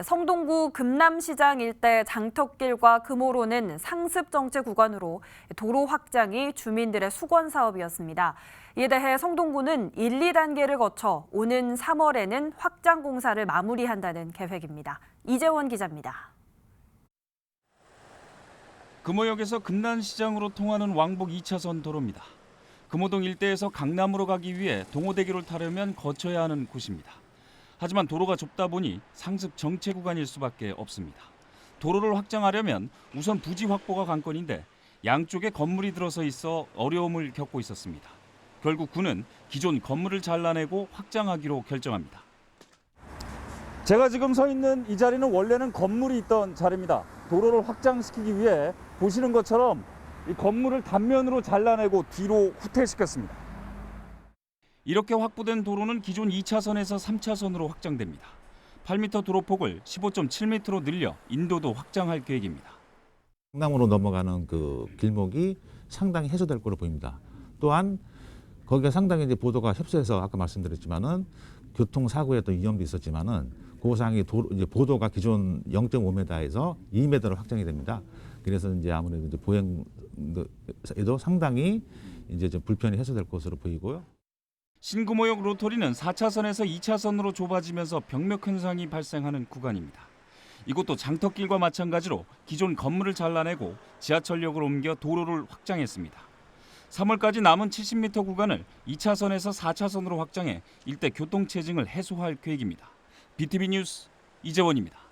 성동구 금남시장 일대 장터길과 금호로는 상습 정체 구간으로 도로 확장이 주민들의 수건 사업이었습니다. 이에 대해 성동구는 1, 2단계를 거쳐 오는 3월에는 확장 공사를 마무리한다는 계획입니다. 이재원 기자입니다. 금호역에서 금난시장으로 통하는 왕복 2차선 도로입니다. 금호동 일대에서 강남으로 가기 위해 동호대교를 타려면 거쳐야 하는 곳입니다. 하지만 도로가 좁다 보니 상습 정체 구간일 수밖에 없습니다. 도로를 확장하려면 우선 부지 확보가 관건인데 양쪽에 건물이 들어서 있어 어려움을 겪고 있었습니다. 결국 구는 기존 건물을 잘라내고 확장하기로 결정합니다. 제가 지금 서 있는 이 자리는 원래는 건물이 있던 자리입니다. 도로를 확장시키기 위해 보시는 것처럼 이 건물을 단면으로 잘라내고 뒤로 후퇴시켰습니다. 이렇게 확보된 도로는 기존 2차선에서 3차선으로 확장됩니다. 8m 도로폭을 15.7m로 늘려 인도도 확장할 계획입니다. 강남으로 넘어가는 그 길목이 상당히 해소될 거로 보입니다. 또한 거기가 상당히 이제 보도가 협소해서 아까 말씀드렸지만은 교통 사고의 어떤 위험도 있었지만은 그 상이 도, 이제 보도가 기존 0.5m에서 2m로 확장이 됩니다. 그래서 이제 아무래도 이제 보행에도 상당히 이제 좀 불편이 해소될 것으로 보이고요. 신금호역 로터리는 4차선에서 2차선으로 좁아지면서 병력 현상이 발생하는 구간입니다. 이곳도 장터길과 마찬가지로 기존 건물을 잘라내고 지하철역을 옮겨 도로를 확장했습니다. 3월까지 남은 70m 구간을 2차선에서 4차선으로 확장해 일대 교통 체증을 해소할 계획입니다. BTV 뉴스 이재원입니다.